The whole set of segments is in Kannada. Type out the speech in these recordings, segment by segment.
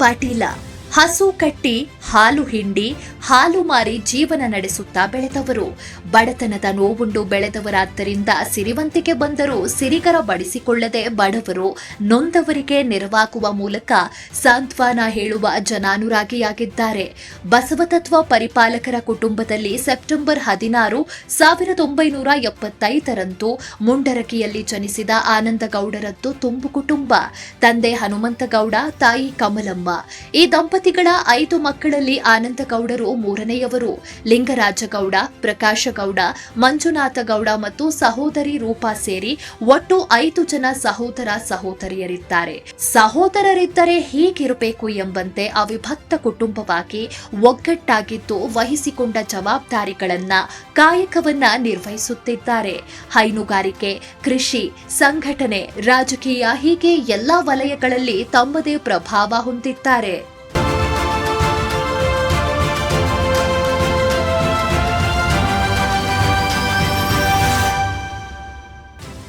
ಪಾಟೀಲ. ಹಸು ಕಟ್ಟಿ ಹಾಲು ಹಿಂಡಿ, ಹಾಲು ಮಾರಿ ಜೀವನ ನಡೆಸುತ್ತಾ ಬೆಳೆದವರು. ಬಡತನದ ನೋವುಂಡು ಬೆಳೆದವರಾದ್ದರಿಂದ ಸಿರಿವಂತಿಕೆ ಬಂದರೂ ಸಿರಿಗರ ಬಡಿಸಿಕೊಳ್ಳದೆ ಬಡವರು ನೊಂದವರಿಗೆ ನೆರವಾಗುವ ಮೂಲಕ ಸಾಂತ್ವನ ಹೇಳುವ ಜನಾನುರಾಗಿಯಾಗಿದ್ದಾರೆ. ಬಸವತತ್ವ ಪರಿಪಾಲಕರ ಕುಟುಂಬದಲ್ಲಿ ಸೆಪ್ಟೆಂಬರ್ ಹದಿನಾರು, ಸಾವಿರದ ಒಂಬೈನೂರ ಎಪ್ಪತ್ತೈದರಂದು ಮುಂಡರಕಿಯಲ್ಲಿ ಜನಿಸಿದ ಆನಂದಗೌಡರದ್ದು ತುಂಬು ಕುಟುಂಬ. ತಂದೆ ಹನುಮಂತಗೌಡ, ತಾಯಿ ಕಮಲಮ್ಮ. ಈ ದಂಪತಿಗಳ ಐದು ಮಕ್ಕಳಲ್ಲಿ ಆನಂದಗೌಡರು ಮೂರನೆಯವರು. ಲಿಂಗರಾಜಗೌಡ ಪ್ರಕಾಶಗೌಡ ಮಂಜುನಾಥಗೌಡ ಮತ್ತು ಸಹೋದರಿ ರೂಪಾ ಸೇರಿ ಒಟ್ಟು ಐದು ಜನ ಸಹೋದರ ಸಹೋದರಿಯರಿದ್ದಾರೆ. ಸಹೋದರರಿದ್ದರೆ ಹೀಗಿರಬೇಕು ಎಂಬಂತೆ ಅವಿಭಕ್ತ ಕುಟುಂಬವಾಗಿ ಒಗ್ಗಟ್ಟಾಗಿದ್ದು ವಹಿಸಿಕೊಂಡ ಜವಾಬ್ದಾರಿಗಳನ್ನ ಕಾಯಕವನ್ನ ನಿರ್ವಹಿಸುತ್ತಿದ್ದಾರೆ. ಹೈನುಗಾರಿಕೆ, ಕೃಷಿ, ಸಂಘಟನೆ, ರಾಜಕೀಯ ಹೀಗೆ ಎಲ್ಲಾ ವಲಯಗಳಲ್ಲಿ ತಮ್ಮದೇ ಪ್ರಭಾವ ಹೊಂದಿದ್ದಾರೆ.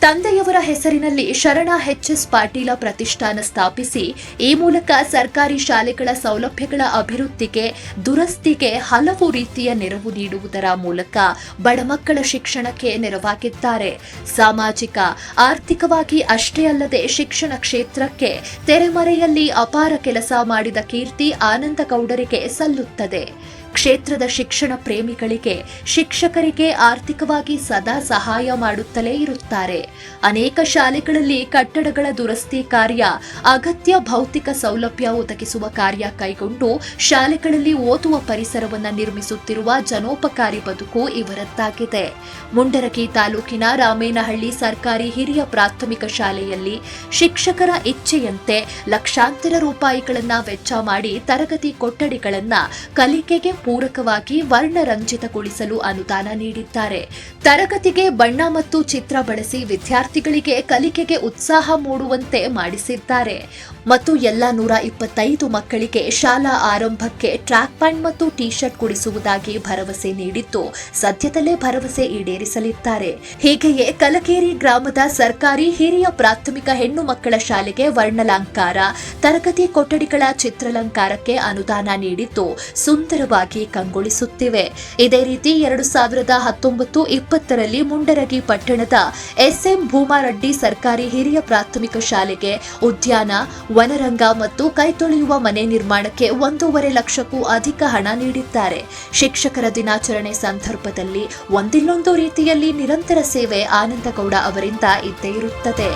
ತಂದೆಯವರ ಹೆಸರಿನಲ್ಲಿ ಶರಣ ಎಚ್ ಎಸ್ ಪಾಟೀಲ ಪ್ರತಿಷ್ಠಾನ ಸ್ಥಾಪಿಸಿ, ಈ ಮೂಲಕ ಸರ್ಕಾರಿ ಶಾಲೆಗಳ ಸೌಲಭ್ಯಗಳ ಅಭಿವೃದ್ಧಿಗೆ, ದುರಸ್ತಿಗೆ ಹಲವು ರೀತಿಯ ನೆರವು ನೀಡುವುದರ ಮೂಲಕ ಬಡ ಮಕ್ಕಳ ಶಿಕ್ಷಣಕ್ಕೆ ನೆರವಾಗಿದ್ದಾರೆ. ಸಾಮಾಜಿಕ, ಆರ್ಥಿಕವಾಗಿ ಅಷ್ಟೇ ಅಲ್ಲದೆ ಶಿಕ್ಷಣ ಕ್ಷೇತ್ರಕ್ಕೆ ತೆರೆಮರೆಯಲ್ಲಿ ಅಪಾರ ಕೆಲಸ ಮಾಡಿದ ಕೀರ್ತಿ ಆನಂದಗೌಡರಿಗೆ ಸಲ್ಲುತ್ತದೆ. ಕ್ಷೇತ್ರದ ಶಿಕ್ಷಣ ಪ್ರೇಮಿಗಳಿಗೆ ಶಿಕ್ಷಕರಿಗೆ ಆರ್ಥಿಕವಾಗಿ ಸದಾ ಸಹಾಯ ಮಾಡುತ್ತಲೇ ಇರುತ್ತಾರೆ. ಅನೇಕ ಶಾಲೆಗಳಲ್ಲಿ ಕಟ್ಟಡಗಳ ದುರಸ್ತಿ ಕಾರ್ಯ, ಅಗತ್ಯ ಭೌತಿಕ ಸೌಲಭ್ಯ ಒದಗಿಸುವ ಕಾರ್ಯ ಕೈಗೊಂಡು ಶಾಲೆಗಳಲ್ಲಿ ಓದುವ ಪರಿಸರವನ್ನು ನಿರ್ಮಿಸುತ್ತಿರುವ ಜನೋಪಕಾರಿ ಬದುಕು ಇವರದ್ದಾಗಿದೆ. ಮುಂಡರಗಿ ತಾಲೂಕಿನ ರಾಮೇನಹಳ್ಳಿ ಸರ್ಕಾರಿ ಹಿರಿಯ ಪ್ರಾಥಮಿಕ ಶಾಲೆಯಲ್ಲಿ ಶಿಕ್ಷಕರ ಇಚ್ಛೆಯಂತೆ ಲಕ್ಷಾಂತರ ರೂಪಾಯಿಗಳನ್ನು ವೆಚ್ಚ ಮಾಡಿ ತರಗತಿ ಕೊಠಡಿಗಳನ್ನು ಕಲಿಕೆಗೆ ಪೂರಕವಾಗಿ ವರ್ಣರಂಜಿತಗೊಳಿಸಲು ಅನುದಾನ ನೀಡಿದ್ದಾರೆ. ತರಗತಿಗೆ ಬಣ್ಣ ಮತ್ತು ಚಿತ್ರ ಬಳಸಿ ವಿದ್ಯಾರ್ಥಿಗಳಿಗೆ ಕಲಿಕೆಗೆ ಉತ್ಸಾಹ ಮೂಡುವಂತೆ ಮಾಡಿಸಿದ್ದಾರೆ. ಮತ್ತು ಎಲ್ಲ ನೂರ ಇಪ್ಪತ್ತೈದು ಮಕ್ಕಳಿಗೆ ಶಾಲಾ ಆರಂಭಕ್ಕೆ ಟ್ರ್ಯಾಕ್ ಪ್ಯಾಂಟ್ ಮತ್ತು ಟಿ ಶರ್ಟ್ ಕೊಡಿಸುವುದಾಗಿ ಭರವಸೆ ನೀಡಿದ್ದು, ಸದ್ಯದಲ್ಲೇ ಭರವಸೆ ಈಡೇರಿಸಲಿದ್ದಾರೆ. ಹೀಗೆಯೇ ಕಲಕೇರಿ ಗ್ರಾಮದ ಸರ್ಕಾರಿ ಹಿರಿಯ ಪ್ರಾಥಮಿಕ ಹೆಣ್ಣು ಮಕ್ಕಳ ಶಾಲೆಗೆ ವರ್ಣಲಂಕಾರ, ತರಗತಿ ಕೊಠಡಿಗಳ ಚಿತ್ರಲಂಕಾರಕ್ಕೆ ಅನುದಾನ ನೀಡಿದ್ದು, ಸುಂದರವಾಗಿ ಕಂಗೊಳಿಸುತ್ತಿವೆ. ಇದೇ ರೀತಿ ಎರಡು ಸಾವಿರದ ಹತ್ತೊಂಬತ್ತು ಇಪ್ಪತ್ತರಲ್ಲಿ ಮುಂಡರಗಿ ಪಟ್ಟಣದ ಎಸ್ಎಂ ಭೂಮಾರೆಡ್ಡಿ ಸರ್ಕಾರಿ ಹಿರಿಯ ಪ್ರಾಥಮಿಕ ಶಾಲೆಗೆ ಉದ್ಯಾನ ವನರಂಗ ಮತ್ತು ಕೈತೊಳೆಯುವ ಮನೆ ನಿರ್ಮಾಣಕ್ಕೆ ಒಂದೂವರೆ ಲಕ್ಷಕ್ಕೂ ಅಧಿಕ ಹಣ ನೀಡಿದ್ದಾರೆ. ಶಿಕ್ಷಕರ ದಿನಾಚರಣೆ ಸಂದರ್ಭದಲ್ಲಿ ಒಂದಿಲ್ಲೊಂದು ರೀತಿಯಲ್ಲಿ ನಿರಂತರ ಸೇವೆ ಆನಂದಗೌಡ ಅವರಿಂದ ಇದ್ದೇ ಇರುತ್ತದೆ.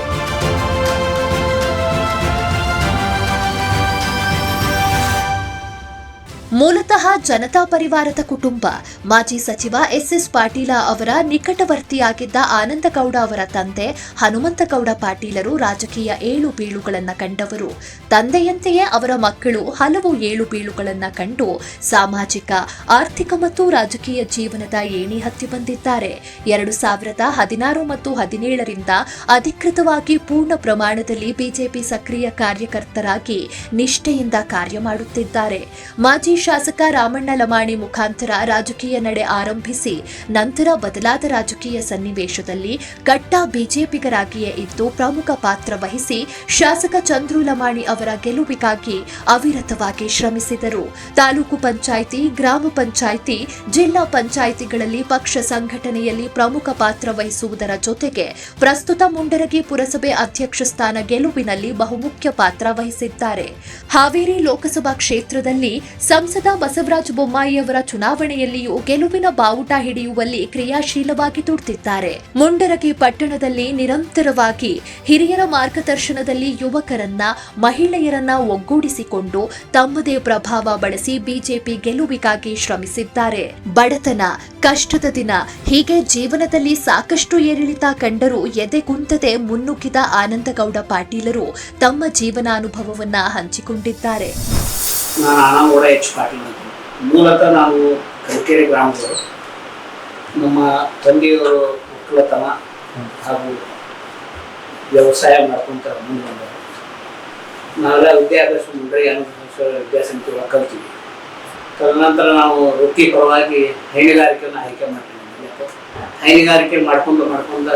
ಮೂಲತಃ ಜನತಾ ಪರಿವಾರದ ಕುಟುಂಬ. ಮಾಜಿ ಸಚಿವ ಎಸ್ಎಸ್ ಪಾಟೀಲ ಅವರ ನಿಕಟವರ್ತಿಯಾಗಿದ್ದ ಆನಂದಗೌಡ ಅವರ ತಂದೆ ಹನುಮಂತಗೌಡ ಪಾಟೀಲರು ರಾಜಕೀಯ ಏಳು ಬೀಳುಗಳನ್ನು ಕಂಡವರು. ತಂದೆಯಂತೆಯೇ ಅವರ ಮಕ್ಕಳು ಹಲವು ಏಳು ಬೀಳುಗಳನ್ನು ಕಂಡು ಸಾಮಾಜಿಕ, ಆರ್ಥಿಕ ಮತ್ತು ರಾಜಕೀಯ ಜೀವನದ ಏಣಿ ಹತ್ತಿ ಬಂದಿದ್ದಾರೆ. ಎರಡು ಸಾವಿರದ ಹದಿನಾರು ಮತ್ತು ಹದಿನೇಳರಿಂದ ಅಧಿಕೃತವಾಗಿ ಪೂರ್ಣ ಪ್ರಮಾಣದಲ್ಲಿ ಬಿಜೆಪಿ ಸಕ್ರಿಯ ಕಾರ್ಯಕರ್ತರಾಗಿ ನಿಷ್ಠೆಯಿಂದ ಕಾರ್ಯ ಮಾಡುತ್ತಿದ್ದಾರೆ. ಮಾಜಿ ಶಾಸಕ ರಾಮಣ್ಣ ಲಮಾಣಿ ಮುಖಾಂತರ ರಾಜಕೀಯ ನಡೆ ಆರಂಭಿಸಿ ನಂತರ ಬದಲಾದ ರಾಜಕೀಯ ಸನ್ನಿವೇಶದಲ್ಲಿ ಕಟ್ಟ ಬಿಜೆಪಿಗರಾಗಿಯೇ ಇದ್ದು ಪ್ರಮುಖ ಪಾತ್ರ ವಹಿಸಿ ಶಾಸಕ ಚಂದ್ರು ಲಮಾಣಿ ಅವರ ಗೆಲುವಿಗಾಗಿ ಅವಿರತವಾಗಿ ಶ್ರಮಿಸಿದರು. ತಾಲೂಕು ಪಂಚಾಯಿತಿ, ಗ್ರಾಮ ಪಂಚಾಯಿತಿ, ಜಿಲ್ಲಾ ಪಂಚಾಯಿತಿಗಳಲ್ಲಿ ಪಕ್ಷ ಸಂಘಟನೆಯಲ್ಲಿ ಪ್ರಮುಖ ಪಾತ್ರ ವಹಿಸುವುದರ ಜೊತೆಗೆ ಪ್ರಸ್ತುತ ಮುಂಡರಗಿ ಪುರಸಭೆ ಅಧ್ಯಕ್ಷ ಸ್ಥಾನ ಗೆಲುವಿನಲ್ಲಿ ಬಹುಮುಖ್ಯ ಪಾತ್ರ ವಹಿಸಿದ್ದಾರೆ. ಹಾವೇರಿ ಲೋಕಸಭಾ ಕ್ಷೇತ್ರದಲ್ಲಿ ಬಸವರಾಜ ಬೊಮ್ಮಾಯಿಯವರ ಚುನಾವಣೆಯಲ್ಲಿಯೂ ಗೆಲುವಿನ ಬಾವುಟ ಹಿಡಿಯುವಲ್ಲಿ ಕ್ರಿಯಾಶೀಲವಾಗಿ ದುಡಿದಿದ್ದಾರೆ. ಮುಂಡರಗಿ ಪಟ್ಟಣದಲ್ಲಿ ನಿರಂತರವಾಗಿ ಹಿರಿಯರ ಮಾರ್ಗದರ್ಶನದಲ್ಲಿ ಯುವಕರನ್ನ, ಮಹಿಳೆಯರನ್ನ ಒಗ್ಗೂಡಿಸಿಕೊಂಡು ತಮ್ಮದೇ ಪ್ರಭಾವ ಬಳಸಿ ಬಿಜೆಪಿ ಗೆಲುವಿಗಾಗಿ ಶ್ರಮಿಸಿದ್ದಾರೆ. ಬಡತನ, ಕಷ್ಟದ ದಿನ, ಹೀಗೆ ಜೀವನದಲ್ಲಿ ಸಾಕಷ್ಟು ಏರಿಳಿತ ಕಂಡರೂ ಎದೆಗುಂದದೆ ಮುನ್ನುಗ್ಗಿದ ಆನಂದಗೌಡ ಪಾಟೀಲರು ತಮ್ಮ ಜೀವನಾನುಭವವನ್ನ ಹಂಚಿಕೊಂಡಿದ್ದಾರೆ. ನಾನು ಆನಂದಗೌಡ ಎಚ್ ಪಾಟೀಲ್ ಅಂತ ಮೂಲತಃ ನಾವು ಕಲ್ಕೆರೆ ಗ್ರಾಮದವರು. ನಮ್ಮ ತಂದೆಯವರು ಒಕ್ಕಲತನ ಹಾಗೂ ವ್ಯವಸಾಯ ಮಾಡ್ಕೊಂತ ಮುಂದೆ ಬಂದವರು. ನಾವೆಲ್ಲ ವಿದ್ಯಾಭ್ಯಾಸ ಮುಂಡ್ರಿ ವಿದ್ಯಾಭ್ಯಾಸ ವಿದ್ಯಾಸಂಸ್ಥೆ ಕಲ್ತೀವಿ ತದನಂತರ ನಾವು ವೃತ್ತಿಪರವಾಗಿ ಹೈನುಗಾರಿಕೆಯನ್ನು ಆಯ್ಕೆ ಮಾಡ್ತೀವಿ ಹೈನುಗಾರಿಕೆ ಮಾಡ್ಕೊಂಡು ಮಾಡ್ಕೊಂಡು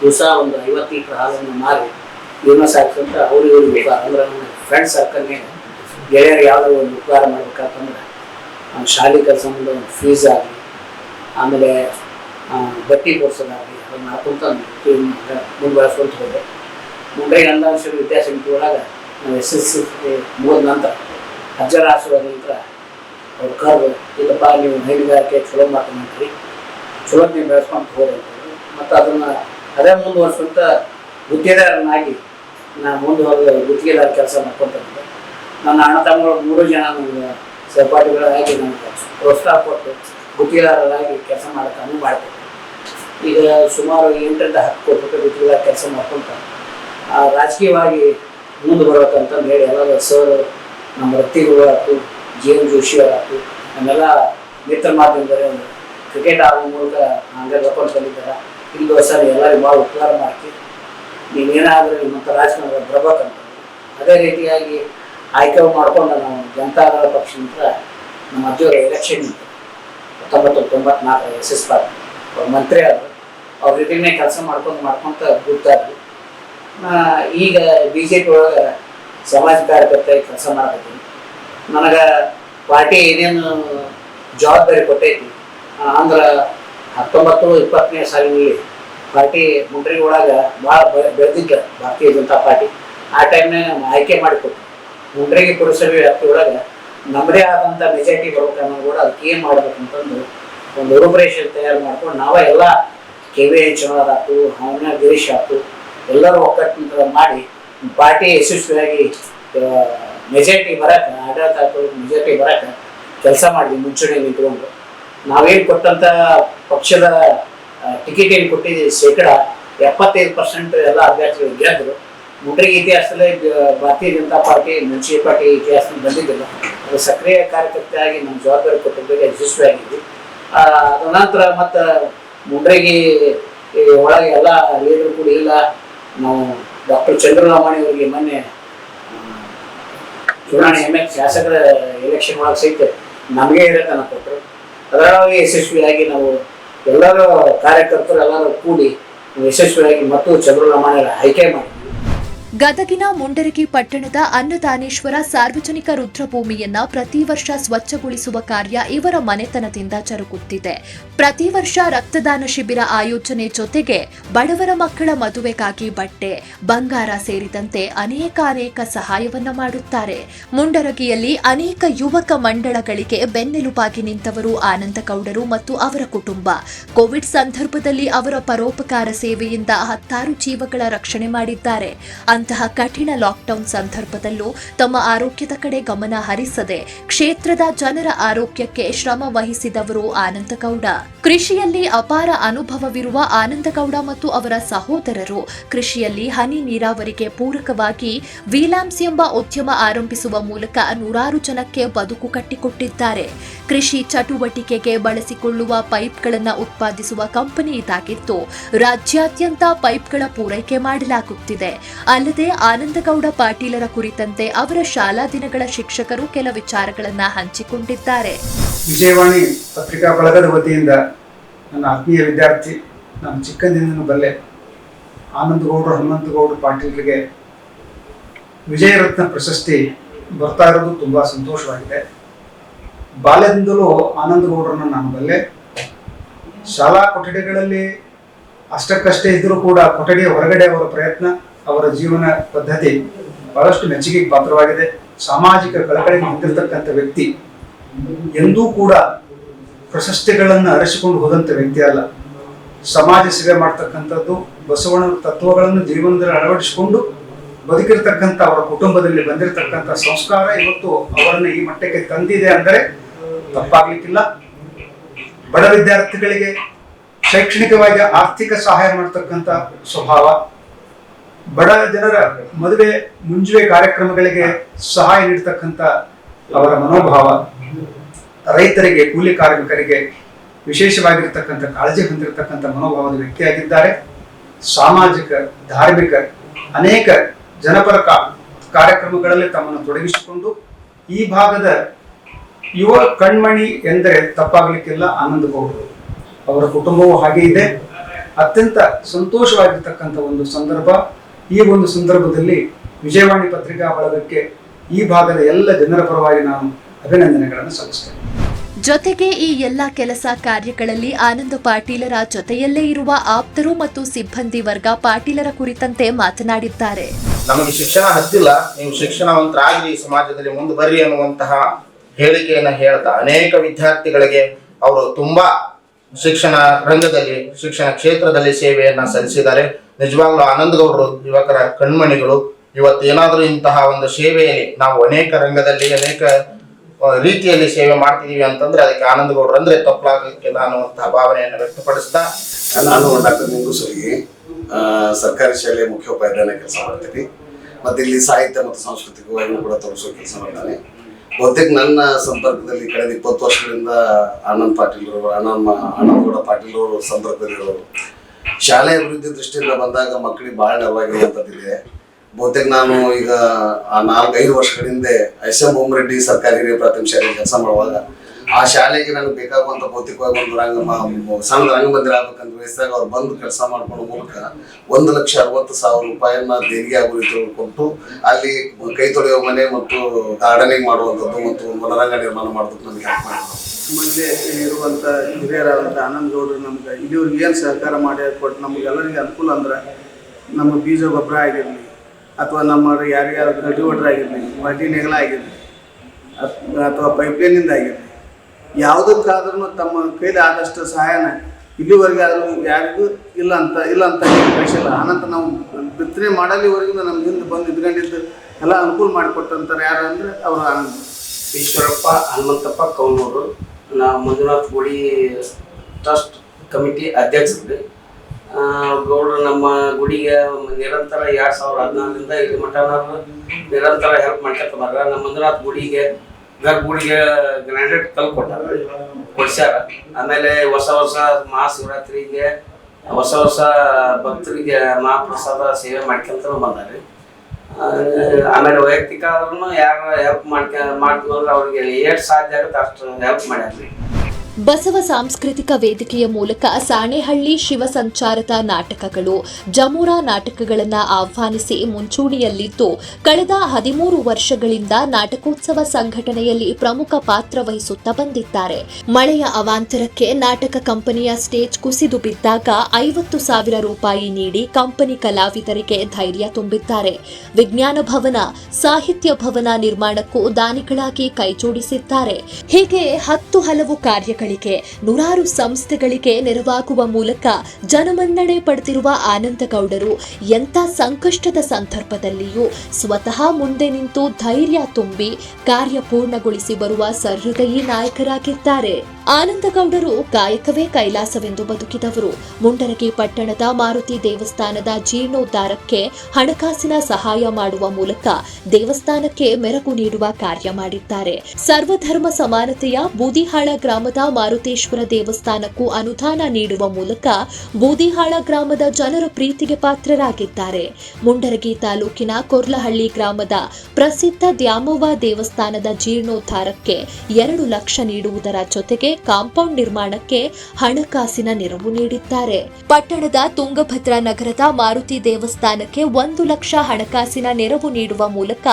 ದಿವಸ ಒಂದು ಐವತ್ತು ಲೀಟ್ರ್ ಹಾಲನ್ನು ಮಾರಿ ಜೀವನ ಸಾಕ್ಸಂತ ಅವ್ರಿಗೆ ಇವ್ರಿಗೆ ಅಂದ್ರೆ ನಮ್ಮ ಫ್ರೆಂಡ್ ಸರ್ಕಲ್ನಾಗ ಗೆಳೆಯರು ಯಾವುದೋ ಒಂದು ಉಪಕಾರ ಮಾಡ್ಬೇಕಂತಂದ್ರೆ ಅವ್ನು ಶಾಲೆ ಕೆಲಸ ಮುಂದೆ ಒಂದು ಫೀಸ್ ಆಗಲಿ, ಆಮೇಲೆ ಬಟ್ಟೆ ಕೊಡ್ಸೋದಾಗಲಿ, ಅದನ್ನ ಮಾಡ್ಕೊಂತ ಮುಂದುವರ್ಸ್ಕೊಂತ ಹೋದೆ ಮುಂದೆ ಅಂದಾಂಶ ವಿದ್ಯಾಸಮಿತಿ ಒಳಗೆ, ನಾವು ಎಸ್ ಎಸ್ ಸಿ ಮುಗಿದ ನಂತರ, ಅಜ್ಜರ ಆಶೀರ್ವಾದ ನಂತರ, ಅವ್ರು ಕರೆದು ಇಲ್ಲಪ್ಪ, ನೀವು ಹೈನುಗಾರಿಕೆ ಚಲೋ ಮಾಡ್ಕೊಂಡ್ರಿ ಚಲೋ ನೀವು ಬೆಳೆಸ್ಕೊಂತ ಹೋದೆ ಅಂತಂದರು ಮತ್ತು ಅದನ್ನು ಅದೇ ಮುಂದುವರ್ಸ್ಕೊಂತ ಗುತ್ತಿಗೆದಾರನಾಗಿ ನಾನು ಮುಂದೆ ಹೋದ ಗುತ್ತಿಗೆದಾರ ಕೆಲಸ ಮಾಡ್ಕೊತ ಬಂದೆ. ನನ್ನ ಅಣ್ಣ ತಮ್ಮಗಳು ಮೂರು ಜನ ನನಗೆ ಸಹಪಾಠಿಗಳಾಗಿ ನನಗೆ ಪ್ರೋತ್ಸಾಹ ಕೊಟ್ಟು ಗುತ್ತಿಗೆದಾರರಾಗಿ ಕೆಲಸ ಮಾಡೋಕೆ ಮಾಡ್ತಾರೆ ಈಗ ಸುಮಾರು ಎಂಟರಿಂದ ಹತ್ತು ಕೋಟಿ ರೂಪಾಯಿ ಗುತ್ತಿಗೆದಾರ ಕೆಲಸ ಮಾಡ್ಕೊಂತ ಆ, ರಾಜಕೀಯವಾಗಿ ಮುಂದೆ ಬರ್ಬೇಕಂತಂದು ಹೇಳಿ ಎಲ್ಲ ಸರ್ ನಮ್ಮ ವೃತ್ತಿಗಳು ಆಯ್ತು ಜಿ ಎಂ ಜೋಶಿ ಅವರಾಯ್ತು ನಮ್ಮೆಲ್ಲ ಮಿತ್ರ ಮಾಧ್ಯಮದಲ್ಲಿ ಒಂದು ಕ್ರಿಕೆಟ್ ಆಡೋ ಮೂಲಕ ಹಂಗೆ ಕರ್ಕೊಂಡು ಬಂದಿದ್ದಾರೆ ಇಲ್ಲಿ ಸರ್ ಎಲ್ಲರಿಗೂ ಭಾಳ ಉಪಕಾರ ಮಾಡ್ತೀವಿ. ನೀವೇನಾದರೂ ನಿಮ್ಮಂಥ ರಾಜಕೀಯ ಬರ್ಬೇಕಂತ. ಅದೇ ರೀತಿಯಾಗಿ ಆಯ್ಕೆ ಮಾಡ್ಕೊಂಡು ನಾವು ಜನತಾದಳ ಪಕ್ಷದಿಂದ ನಮ್ಮ ಅಜ್ಜಿಯವರ ಎಲೆಕ್ಷನ್ ಇತ್ತು. ಹತ್ತೊಂಬತ್ತು ಎಸ್ ಎಸ್ ಅವ್ರು ಮಂತ್ರಿ ಆದರು. ಅವ್ರ ಜೊತೆಗೇ ಕೆಲಸ ಮಾಡ್ಕೊಂಡು ಮಾಡ್ಕೊಂತ ಗುರ್ತಾದ್ರು. ಈಗ ಬಿ ಜೆ ಪಿ ಒಳಗೆ ಸಮಾಜ ಕಾರ್ಯಕರ್ತ ಕೆಲಸ ಮಾಡಕತ್ತೀನಿ ನನಗೆ ಪಾರ್ಟಿ ಏನೇನು ಜವಾಬ್ದಾರಿ ಕೊಟ್ಟೈತಿ. ಅಂದ್ರೆ ಹತ್ತೊಂಬತ್ತು, ಇಪ್ಪತ್ತನೇ ಸಾಲಿನಲ್ಲಿ ಪಾರ್ಟಿ ಮುಂಡ್ರಿ ಒಳಗೆ ಭಾಳ ಬೆಳೆದಿದ್ದ ಭಾರತೀಯ ಜನತಾ ಪಾರ್ಟಿ. ಆ ಟೈಮ್ನಾಗ ಆಯ್ಕೆ ಮಾಡಿಕೊಟ್ಟು. ಮುಂಡ್ರಿಗೆ ಪುರಸಭೆ ವ್ಯಾಪ್ತಿ ಒಳಗೆ ನಮ್ಮದೇ ಆದಂಥ ಮೆಜಾರಿಟಿ ಬರುತ್ತೆ ಅನ್ನೋದು ಕೂಡ ಅದಕ್ಕೆ ಏನು ಮಾಡ್ಬೇಕಂತಂದು ಒಂದು ರೂಪರೇಷೆ ತಯಾರು ಮಾಡ್ಕೊಂಡು ನಾವೇ ಎಲ್ಲ ಕೆ ವಿ ಎನ್ ಚಂದ್ರ ಆಯ್ತು ಅವನ ಗಿರೀಶ್ ಆಯ್ತು, ಎಲ್ಲರೂ ಒಕ್ಕಟ್ಟಿನ ಮಾಡಿ ಪಾರ್ಟಿ ಯಶಸ್ವಿಯಾಗಿ ಮೆಜಾರಿಟಿ ಬರಕ್ಕೆ ಆಡಳಿತ ಆಯ್ತು ಮೆಜಾರಿಟಿ ಬರಕ್ಕೆ ಕೆಲಸ ಮಾಡಿ ಮುಂಚೂಣಿ ನಿಂತ್ಕೊಂಡು. ನಾವೇನು ಕೊಟ್ಟಂಥ ಪಕ್ಷದ ಟಿಕೆಟ್ ಏನು ಕೊಟ್ಟಿದ್ದೀವಿ ಶೇಕಡ ಎಪ್ಪತ್ತೈದು ಪರ್ಸೆಂಟ್ ಎಲ್ಲ ಅಭ್ಯರ್ಥಿಗಳು ಗೆದ್ದರು ಮುಂಡ್ರಿಗೆ ಇತಿಹಾಸದಲ್ಲೇ ಭಾರತೀಯ ಜನತಾ ಪಾರ್ಟಿ ಮುನ್ಸಿಪಾಲಿಟಿ ಇತಿಹಾಸದಲ್ಲಿ ಬಂದಿದ್ದಿಲ್ಲ. ಅದು ಸಕ್ರಿಯ ಕಾರ್ಯಕರ್ತೆಯಾಗಿ ನಮ್ಮ ಜವಾಬ್ದಾರಿ ಕೊಟ್ಟಿದ್ದಕ್ಕೆ ಯಶಸ್ವಿಯಾಗಿದ್ವಿ ಆ, ಅದ ನಂತರ ಮತ್ತು ಮುಂಡ್ರಿಗೆ ಒಳಗೆ ಎಲ್ಲ ಲೀಡರ್ ಕೂಡ ಇಲ್ಲ. ನಾವು ಡಾಕ್ಟರ್ ಚಂದ್ರರಾಮಣಿ ಅವರಿಗೆ ಮೊನ್ನೆ ಚುನಾವಣೆ ಎಂ ಎಲ್ ಶಾಸಕರ ಎಲೆಕ್ಷನ್ ಒಳಗೆ ಸಹಿತ ನಮಗೆ ಇರತನ ಕೊಟ್ಟರು ಅದರೊಳಗೆ ಯಶಸ್ವಿಯಾಗಿ ನಾವು ಎಲ್ಲರೂ ಕಾರ್ಯಕರ್ತರು ಎಲ್ಲರೂ ಕೂಡಿ ಯಶಸ್ವಿಯಾಗಿ ಮತ್ತು ಚಂದ್ರರಾಮಣ್ಣ ಆಯ್ಕೆ ಮಾಡಿದ್ವಿ. ಗದಗಿನ ಮುಂಡರಗಿ ಪಟ್ಟಣದ ಅನ್ನದಾನೇಶ್ವರ ಸಾರ್ವಜನಿಕ ರುದ್ರಭೂಮಿಯನ್ನ ಪ್ರತಿ ವರ್ಷ ಸ್ವಚ್ಛಗೊಳಿಸುವ ಕಾರ್ಯ ಇವರ ಮನೆತನದಿಂದ ಜರುಗುತ್ತಿದೆ. ಪ್ರತಿ ವರ್ಷ ರಕ್ತದಾನ ಶಿಬಿರ ಆಯೋಜನೆ ಜೊತೆಗೆ ಬಡವರ ಮಕ್ಕಳ ಮದುವೆಗಾಗಿ ಬಟ್ಟೆ, ಬಂಗಾರ ಸೇರಿದಂತೆ ಅನೇಕ ಅನೇಕ ಸಹಾಯವನ್ನ ಮಾಡುತ್ತಾರೆ. ಮುಂಡರಗಿಯಲ್ಲಿ ಅನೇಕ ಯುವಕ ಮಂಡಳಗಳಿಗೆ ಬೆನ್ನೆಲುಬಾಗಿ ನಿಂತವರು ಆನಂದಗೌಡರು ಮತ್ತು ಅವರ ಕುಟುಂಬ. ಕೋವಿಡ್ ಸಂದರ್ಭದಲ್ಲಿ ಅವರ ಪರೋಪಕಾರ ಸೇವೆಯಿಂದ ಹತ್ತಾರು ಜೀವಗಳ ರಕ್ಷಣೆ ಮಾಡಿದ್ದಾರೆ. ಅಂತಹ ಕಠಿಣ ಲಾಕ್ಡೌನ್ ಸಂದರ್ಭದಲ್ಲೂ ತಮ್ಮ ಆರೋಗ್ಯದ ಕಡೆ ಗಮನ ಹರಿಸದೆ ಕ್ಷೇತ್ರದ ಜನರ ಆರೋಗ್ಯಕ್ಕೆ ಶ್ರಮ ವಹಿಸಿದವರು ಆನಂದಗೌಡ. ಕೃಷಿಯಲ್ಲಿ ಅಪಾರ ಅನುಭವವಿರುವ ಆನಂದಗೌಡ ಮತ್ತು ಅವರ ಸಹೋದರರು ಕೃಷಿಯಲ್ಲಿ ಹನಿ ನೀರಾವರಿಗೆ ಪೂರಕವಾಗಿ ವಿಲಾಮ್ಸ್ ಎಂಬ ಉದ್ಯಮ ಆರಂಭಿಸುವ ಮೂಲಕ ನೂರಾರು ಜನಕ್ಕೆ ಬದುಕು ಕಟ್ಟಿಕೊಟ್ಟಿದ್ದಾರೆ. ಕೃಷಿ ಚಟುವಟಿಕೆಗೆ ಬಳಸಿಕೊಳ್ಳುವ ಪೈಪ್ಗಳನ್ನು ಉತ್ಪಾದಿಸುವ ಕಂಪನಿ ಇದಾಗಿದ್ದು, ರಾಜ್ಯಾದ್ಯಂತ ಪೈಪ್ಗಳ ಪೂರೈಕೆ ಮಾಡಲಾಗುತ್ತಿದೆ. ಅಲ್ಲದೆ ಆನಂದಗೌಡ ಪಾಟೀಲರ ಕುರಿತಂತೆ ಅವರ ಶಾಲಾ ದಿನಗಳ ಶಿಕ್ಷಕರು ಕೆಲ ವಿಚಾರಗಳನ್ನ ಹಂಚಿಕೊಂಡಿದ್ದಾರೆ. ವಿಜಯವಾಣಿ ಪತ್ರಿಕಾ ಬಳಗದ ವತಿಯಿಂದ ನನ್ನ ಆತ್ಮೀಯ ವಿದ್ಯಾರ್ಥಿ ನಾನು ಚಿಕ್ಕಂದಿನ ಬಲ್ಲೆ ಆನಂದಗೌಡರು, ಹನುಮಂತಗೌಡರು ಪಾಟೀಲರಿಗೆ ವಿಜಯರತ್ನ ಪ್ರಶಸ್ತಿ ಬರ್ತಾ ಇರೋದು ತುಂಬ ಸಂತೋಷವಾಗಿದೆ. ಬಾಲ್ಯದಿಂದಲೂ ಆನಂದಗೌಡರನ್ನು ನಾನು ಬಲ್ಲೆ. ಶಾಲಾ ಕೊಠಡಿಗಳಲ್ಲಿ ಅಷ್ಟಕ್ಕಷ್ಟೇ ಇದ್ದರೂ ಕೂಡ ಕೊಠಡಿಯ ಹೊರಗಡೆ ಅವರ ಪ್ರಯತ್ನ ಅವರ ಜೀವನ ಪದ್ಧತಿ ಬಹಳಷ್ಟು ಮೆಚ್ಚುಗೆಗೆ ಪಾತ್ರವಾಗಿದೆ. ಸಾಮಾಜಿಕ ಕಳಕಳಿಗೆ ಹೊಂದಿರತಕ್ಕಂಥ ವ್ಯಕ್ತಿ ಎಂದೂ ಕೂಡ ಪ್ರಶಸ್ತಿಗಳನ್ನು ಅರಸಿಕೊಂಡು ಹೋದಂಥ ವ್ಯಕ್ತಿ ಅಲ್ಲ. ಸಮಾಜ ಸೇವೆ ಮಾಡ್ತಕ್ಕಂಥದ್ದು ಬಸವಣ್ಣನ ತತ್ವಗಳನ್ನು ಜೀವನದಲ್ಲಿ ಅಳವಡಿಸಿಕೊಂಡು ಬದುಕಿರ್ತಕ್ಕಂಥ ಅವರ ಕುಟುಂಬದಲ್ಲಿ ಬಂದಿರತಕ್ಕಂಥ ಸಂಸ್ಕಾರ ಇವತ್ತು ಅವರನ್ನು ಈ ಮಟ್ಟಕ್ಕೆ ತಂದಿದೆ ಅಂದರೆ ತಪ್ಪಾಗ್ಲಿಕ್ಕಿಲ್ಲ. ಬಡ ವಿದ್ಯಾರ್ಥಿಗಳಿಗೆ ಶೈಕ್ಷಣಿಕವಾಗಿ ಆರ್ಥಿಕ ಸಹಾಯ ಮಾಡ್ತಕ್ಕಂಥ ಸ್ವಭಾವ ಬಡ ಜನರ ಮದುವೆ, ಮುಂಜುವೆ ಕಾರ್ಯಕ್ರಮಗಳಿಗೆ ಸಹಾಯ ನೀಡತಕ್ಕಂಥ ಅವರ ಮನೋಭಾವ, ರೈತರಿಗೆ, ಕೂಲಿ ಕಾರ್ಮಿಕರಿಗೆ ವಿಶೇಷವಾಗಿರ್ತಕ್ಕಂಥ ಕಾಳಜಿ ಹೊಂದಿರತಕ್ಕಂಥ ಮನೋಭಾವದ ವ್ಯಕ್ತಿಯಾಗಿದ್ದಾರೆ. ಸಾಮಾಜಿಕ, ಧಾರ್ಮಿಕ, ಅನೇಕ ಜನಪರ ಕಾರ್ಯಕ್ರಮಗಳಲ್ಲಿ ತಮ್ಮನ್ನು ತೊಡಗಿಸಿಕೊಂಡು ಈ ಭಾಗದ ಯುವ ಕಣ್ಮಣಿ ಎಂದರೆ ತಪ್ಪಾಗಲಿಕ್ಕಿಲ್ಲ ಆನಂದಗೌಡರು ಅವರ ಕುಟುಂಬವೂ ಹಾಗೆ ಇದೆ. ಅತ್ಯಂತ ಸಂತೋಷವಾಗಿರ್ತಕ್ಕಂಥ ಒಂದು ಸಂದರ್ಭ. ಈ ಒಂದು ಸಂದರ್ಭದಲ್ಲಿ ವಿಜಯವಾಣಿ ಪತ್ರಿಕಾ ಬಳಗಕ್ಕೆ ಈ ಭಾಗದ ಎಲ್ಲ ಜನರ ಪರವಾಗಿ ನಾನು ಅಭಿನಂದನೆಗಳನ್ನು ಸಲ್ಲಿಸ್ತೇನೆ. ಜೊತೆಗೆ ಈ ಎಲ್ಲ ಕೆಲಸ ಕಾರ್ಯಗಳಲ್ಲಿ ಆನಂದ ಪಾಟೀಲರ ಜೊತೆಯಲ್ಲೇ ಇರುವ ಆಪ್ತರು ಮತ್ತು ಸಿಬ್ಬಂದಿ ವರ್ಗ ಪಾಟೀಲರ ಕುರಿತಂತೆ ಮಾತನಾಡಿದ್ದಾರೆ. ನಮಗೆ ಶಿಕ್ಷಣ ಹತ್ತಿಲ್ಲ ನೀವು ಶಿಕ್ಷಣವಂತರಾಗಿ ಸಮಾಜದಲ್ಲಿ ಮುಂದೆ ಬರ್ರಿ ಅನ್ನುವಂತಹ ಹೇಳಿಕೆಯನ್ನ ಹೇಳ್ತಾ ಅನೇಕ ವಿದ್ಯಾರ್ಥಿಗಳಿಗೆ ಅವರು ತುಂಬಾ ಶಿಕ್ಷಣ ರಂಗದಲ್ಲಿ ಶಿಕ್ಷಣ ಕ್ಷೇತ್ರದಲ್ಲಿ ಸೇವೆಯನ್ನ ಸಲ್ಲಿಸಿದ್ದಾರೆ. ನಿಜವಾಗ್ಲೂ ಆನಂದಗೌಡರು, ಯುವಕರ ಕಣ್ಮಣಿಗಳು ಏನಾದರೂ ಇಂತಹ ಒಂದು ಸೇವೆಯಲ್ಲಿ ನಾವು ಅನೇಕ ರಂಗದಲ್ಲಿ, ಅನೇಕ ರೀತಿಯಲ್ಲಿ ಸೇವೆ ಮಾಡ್ತಿದೀವಿ ಅಂತಂದ್ರೆ ಅದಕ್ಕೆ ಆನಂದಗೌಡರು ಅಂದ್ರೆ ತಪ್ಪಲಾಗಲಿಕ್ಕೆ ಅನ್ನುವಂತಹ ಭಾವನೆಯನ್ನು ವ್ಯಕ್ತಪಡಿಸ್ತಾ ನಾನು ಡಾಕ್ಟರ್ ನಿಂಗುಸರಿಗೆ ಸರ್ಕಾರಿ ಶಾಲೆಯ ಮುಖ್ಯೋಪಾಧ್ಯಾಯನ ಕೆಲಸ ಮಾಡ್ತೀನಿ. ಮತ್ತೆ ಇಲ್ಲಿ ಸಾಹಿತ್ಯ ಮತ್ತು ಸಾಂಸ್ಕೃತಿಕವಾಗಿ ಕೂಡ ತೋರಿಸೋ ಕೆಲಸ ಮಾಡ್ತಾನೆ. ಬಹುತೇಕ ನನ್ನ ಸಂಪರ್ಕದಲ್ಲಿ ಕಳೆದ ಇಪ್ಪತ್ತು ವರ್ಷಗಳಿಂದ ಆನಂದ್ ಪಾಟೀಲ್ ಅವರು ಅಣ್ಣ ಆನಂದಗೌಡ ಪಾಟೀಲ್ ಅವರು ಸಂಪರ್ಕದಲ್ಲಿರೋರು. ಶಾಲೆ ಅಭಿವೃದ್ಧಿ ದೃಷ್ಟಿಯಿಂದ ಬಂದಾಗ ಮಕ್ಕಳಿಗೆ ಬಹಳ ನೆರವಾಗಿರುವಂಥದ್ದಿದೆ ಬಹುತೇಕ ನಾನು ಈಗ ಆ ನಾಲ್ಕೈದು ವರ್ಷಗಳ ಹಿಂದೆ ಎಸ್ ಎಂ ಬೊಮ್ಮರೆಡ್ಡಿ ಸರ್ಕಾರಿ ಹಿರಿಯ ಪ್ರಾಥಮಿಕ ಶಾಲೆಗೆ ಕೆಲಸ ಮಾಡುವಾಗ ಆ ಶಾಲೆಗೆ ನನಗೆ ಬೇಕಾಗುವಂತ ಭೌತಿಕವಾಗಿ ಒಂದು ರಂಗ ಸಣ್ಣ ರಂಗಮಂದಿರ ಆಗ್ಬೇಕಂತ ವಯಸ್ಸಾಗ ಅವ್ರು ಬಂದು ಕೆಲಸ ಮಾಡ್ಕೊಳ್ಳೋ ಮೂಲಕ ಒಂದು ಲಕ್ಷ ಅರವತ್ತು ಸಾವಿರ ರೂಪಾಯಿಯನ್ನ ದೇಣಿಗೆ ಅಭಿವೃದ್ಧಿ ಕೊಟ್ಟು ಅಲ್ಲಿ ಕೈ ತೊಳೆಯುವ ಮನೆ ಮತ್ತು ಗಾರ್ಡನಿಂಗ್ ಮಾಡುವಂಥದ್ದು ಮತ್ತು ಮನರಂಗ ನಿರ್ಮಾಣ ಮಾಡೋದಕ್ಕೆ ನನಗೆ ಹೆಲ್ಪ್ ಮಾಡಿದ್ರು. ನಮ್ಮಲ್ಲಿ ಇರುವಂಥ ಹಿರಿಯರಾದಂಥ ಆನಂದ್ ಗೌಡರು ನಮ್ಗೆ ಇಲ್ಲಿವ್ರಿಗೆ ಏನು ಸಹಕಾರ ಮಾಡಿ ಕೊಟ್ಟು ನಮಗೆಲ್ಲರಿಗೆ ಅನುಕೂಲ ಅಂದ್ರೆ ನಮ್ಮ ಬೀಜ ಗೊಬ್ಬರ ಆಗಿರಲಿ ಅಥವಾ ನಮ್ಮ ಯಾರ್ಯಾರು ಕಲ್ಟಿವೇಟರ್ ಆಗಿರಲಿ ಮಲ್ಟಿ ನೆಗಲ ಆಗಿರಲಿ ಅಥವಾ ಪೈಪ್ಲೈನಿಂದ ಆಗಿರಲಿ ಯಾವುದಕ್ಕಾದ್ರೂ ತಮ್ಮ ಕೈಲಿ ಆದಷ್ಟು ಸಹಾಯನ ಇಲ್ಲಿವರೆಗೆ ಆದರೂ ಯಾರಿಗೂ ಇಲ್ಲ ಅಂತ ಇಲ್ಲ ಅಂತ ಕಳಿಸಿಲ್ಲ. ಆನಂತರ ನಾವು ಬಿತ್ತನೆ ಮಾಡಲಿವರೆಗೂ ನಮ್ಮ ಹಿಂದೆ ಬಂದು ಇದ್ಕೊಂಡಿದ್ದು ಎಲ್ಲ ಅನುಕೂಲ ಮಾಡಿಕೊಟ್ಟಂತಾರೆ ಯಾರು ಅಂದರೆ ಅವರು ಆನಂದ. ಈಶ್ವರಪ್ಪ, ಹನುಮಂತಪ್ಪ, ಕೌನೂರು. ನಾ ಮಂಜುನಾಥ್ ಗುಡಿ ಟ್ರಸ್ಟ್ ಕಮಿಟಿ ಅಧ್ಯಕ್ಷರು ಗೌಡ್ರು ನಮ್ಮ ಗುಡಿಗೆ ನಿರಂತರ ಎರಡು ಸಾವಿರದ ಹದಿನಾರರಿಂದ ಇಲ್ಲಿ ಮಠ ನಿರಂತರ ಹೆಲ್ಪ್ ಮಾಡ್ಕೊತ ಬರ್ರ ನಮ್ಮ ಮಂಜುನಾಥ್ ಗುಡಿಗೆ ಗರ್ಭಗುಡಿಗೆ ಗ್ರ್ಯಾಂಡೆಡ್ ಕಲ್ ಕೊಟ್ಟಾರ, ಕೊಡ್ಸ್ಯಾರ. ಆಮೇಲೆ ಹೊಸ ಹೊಸ ಮಹಾಶಿವರಾತ್ರಿಗೆ, ಹೊಸ ಹೊಸ ಭಕ್ತರಿಗೆ ಮಹಾಪ್ರಸಾದ ಸೇವೆ ಮಾಡ್ಕೊಂತ ಬಂದಾರೆ. ಆಮೇಲೆ ವೈಯಕ್ತಿಕ ಆದ್ರೂ ಯಾರು ಹೆಲ್ಪ್ ಮಾಡ್ಕ ಮಾಡ್ತೀವಿ ಅಂದ್ರೆ ಅವ್ರಿಗೆ ಎಷ್ಟು ಸಾಧ್ಯ ಆಗುತ್ತೆ ಅಷ್ಟು ಹೆಲ್ಪ್ ಮಾಡ್ಯಾರ್ರಿ. ಬಸವ ಸಾಂಸ್ಕೃತಿಕ ವೇದಿಕೆಯ ಮೂಲಕ ಸಾಣೆಹಳ್ಳಿ ಶಿವ ಸಂಚಾರದ ನಾಟಕಗಳು ಜಮುರಾ ನಾಟಕಗಳನ್ನು ಆಹ್ವಾನಿಸಿ ಮುಂಚೂಣಿಯಲ್ಲಿದ್ದು ಕಳೆದ ಹದಿಮೂರು ವರ್ಷಗಳಿಂದ ನಾಟಕೋತ್ಸವ ಸಂಘಟನೆಯಲ್ಲಿ ಪ್ರಮುಖ ಪಾತ್ರ ವಹಿಸುತ್ತಾ ಬಂದಿದ್ದಾರೆ. ಮಳೆಯ ಅವಾಂತರಕ್ಕೆ ನಾಟಕ ಕಂಪನಿಯ ಸ್ಟೇಜ್ ಕುಸಿದು ಬಿದ್ದಾಗ ಐವತ್ತು ಸಾವಿರ ರೂಪಾಯಿ ನೀಡಿ ಕಂಪನಿ ಕಲಾವಿದರಿಗೆ ಧೈರ್ಯ ತುಂಬಿದ್ದಾರೆ. ವಿಜ್ಞಾನ ಭವನ, ಸಾಹಿತ್ಯ ಭವನ ನಿರ್ಮಾಣಕ್ಕೂ ದಾನಿಗಳಾಗಿ ಕೈಜೋಡಿಸಿದ್ದಾರೆ. ಹೀಗೆ ಹತ್ತು ಹಲವು ಕಾರ್ಯಗಳಿಗೆ ನೂರಾರು ಸಂಸ್ಥೆಗಳಿಗೆ ನೆರವಾಗುವ ಮೂಲಕ ಜನಮನ್ನಣೆ ಪಡೆದಿರುವ ಆನಂದಗೌಡರು ಎಂಥ ಸಂಕಷ್ಟದ ಸಂದರ್ಭದಲ್ಲಿಯೂ ಸ್ವತಃ ಮುಂದೆ ನಿಂತು ಧೈರ್ಯ ತುಂಬಿ ಕಾರ್ಯಪೂರ್ಣಗೊಳಿಸಿ ಬರುವ ಸಹೃದಯಿ ನಾಯಕರಾಗಿದ್ದಾರೆ. ಆನಂದಗೌಡರು ಕಾಯಕವೇ ಕೈಲಾಸವೆಂದು ಬದುಕಿದವರು. ಮುಂಡರಗಿ ಪಟ್ಟಣದ ಮಾರುತಿ ದೇವಸ್ಥಾನದ ಜೀರ್ಣೋದ್ಧಾರಕ್ಕೆ ಹಣಕಾಸಿನ ಸಹಾಯ ಮಾಡುವ ಮೂಲಕ ದೇವಸ್ಥಾನಕ್ಕೆ ಮೆರಗು ನೀಡುವ ಕಾರ್ಯ ಮಾಡಿದ್ದಾರೆ. ಸರ್ವಧರ್ಮ ಸಮಾನತೆಯ ಬೂದಿಹಾಳ ಗ್ರಾಮದ ಮಾರುತೇಶ್ವರ ದೇವಸ್ಥಾನಕ್ಕೂ ಅನುದಾನ ನೀಡುವ ಮೂಲಕ ಬೂದಿಹಾಳ ಗ್ರಾಮದ ಜನರ ಪ್ರೀತಿಗೆ ಪಾತ್ರರಾಗಿದ್ದಾರೆ. ಮುಂಡರಗಿ ತಾಲೂಕಿನ ಕೊರ್ಲಹಳ್ಳಿ ಗ್ರಾಮದ ಪ್ರಸಿದ್ಧ ದ್ಯಾಮವ್ವ ದೇವಸ್ಥಾನದ ಜೀರ್ಣೋದ್ಧಾರಕ್ಕೆ ಎರಡು ಲಕ್ಷ ನೀಡುವುದರ ಜೊತೆಗೆ ಕಾಂಪೌಂಡ್ ನಿರ್ಮಾಣಕ್ಕೆ ಹಣಕಾಸಿನ ನೆರವು ನೀಡಿದ್ದಾರೆ. ಪಟ್ಟಣದ ತುಂಗಭದ್ರಾ ನಗರದ ಮಾರುತಿ ದೇವಸ್ಥಾನಕ್ಕೆ ಒಂದು ಲಕ್ಷ ಹಣಕಾಸಿನ ನೆರವು ನೀಡುವ ಮೂಲಕ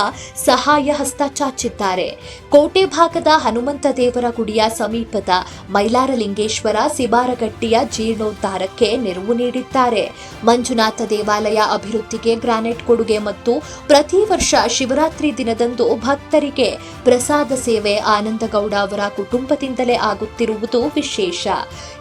ಸಹಾಯ ಹಸ್ತ ಚಾಚಿದ್ದಾರೆ. ಕೋಟೆ ಭಾಗದ ಹನುಮಂತ ದೇವರ ಗುಡಿಯ ಸಮೀಪದ ಮೈಲಾರಲಿಂಗೇಶ್ವರ ಸಿಬಾರಗಟ್ಟಿಯ ಜೀರ್ಣೋದ್ಧಾರಕ್ಕೆ ನೆರವು ನೀಡಿದ್ದಾರೆ. ಮಂಜುನಾಥ ದೇವಾಲಯ ಅಭಿವೃದ್ಧಿಗೆ ಗ್ರಾನೈಟ್ ಕೊಡುಗೆ ಮತ್ತು ಪ್ರತಿ ವರ್ಷ ಶಿವರಾತ್ರಿ ದಿನದಂದು ಭಕ್ತರಿಗೆ ಪ್ರಸಾದ ಸೇವೆ ಆನಂದಗೌಡ ಅವರ ಕುಟುಂಬದಿಂದಲೇ ಆಗುತ್ತಿರುವುದು ವಿಶೇಷ.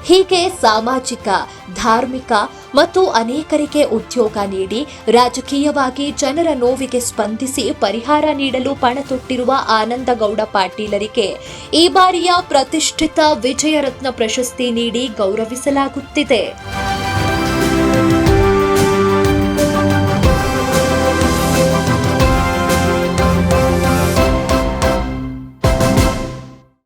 ಹೀಗೆ ಸಾಮಾಜಿಕ, ಧಾರ್ಮಿಕ ಮತ್ತು ಅನೇಕರಿಗೆ ಉದ್ಯೋಗ ನೀಡಿ ರಾಜಕೀಯವಾಗಿ ಜನರ ನೋವಿಗೆ ಸ್ಪಂದಿಸಿ ಪರಿಹಾರ ನೀಡಲು ಪಣತೊಟ್ಟಿರುವ ಆನಂದಗೌಡ ಪಾಟೀಲರಿಗೆ ಈ ಬಾರಿಯ ಪ್ರತಿಷ್ಠಿತ ವಿಜಯರತ್ನ ಪ್ರಶಸ್ತಿ ನೀಡಿ ಗೌರವಿಸಲಾಗುತ್ತಿದೆ.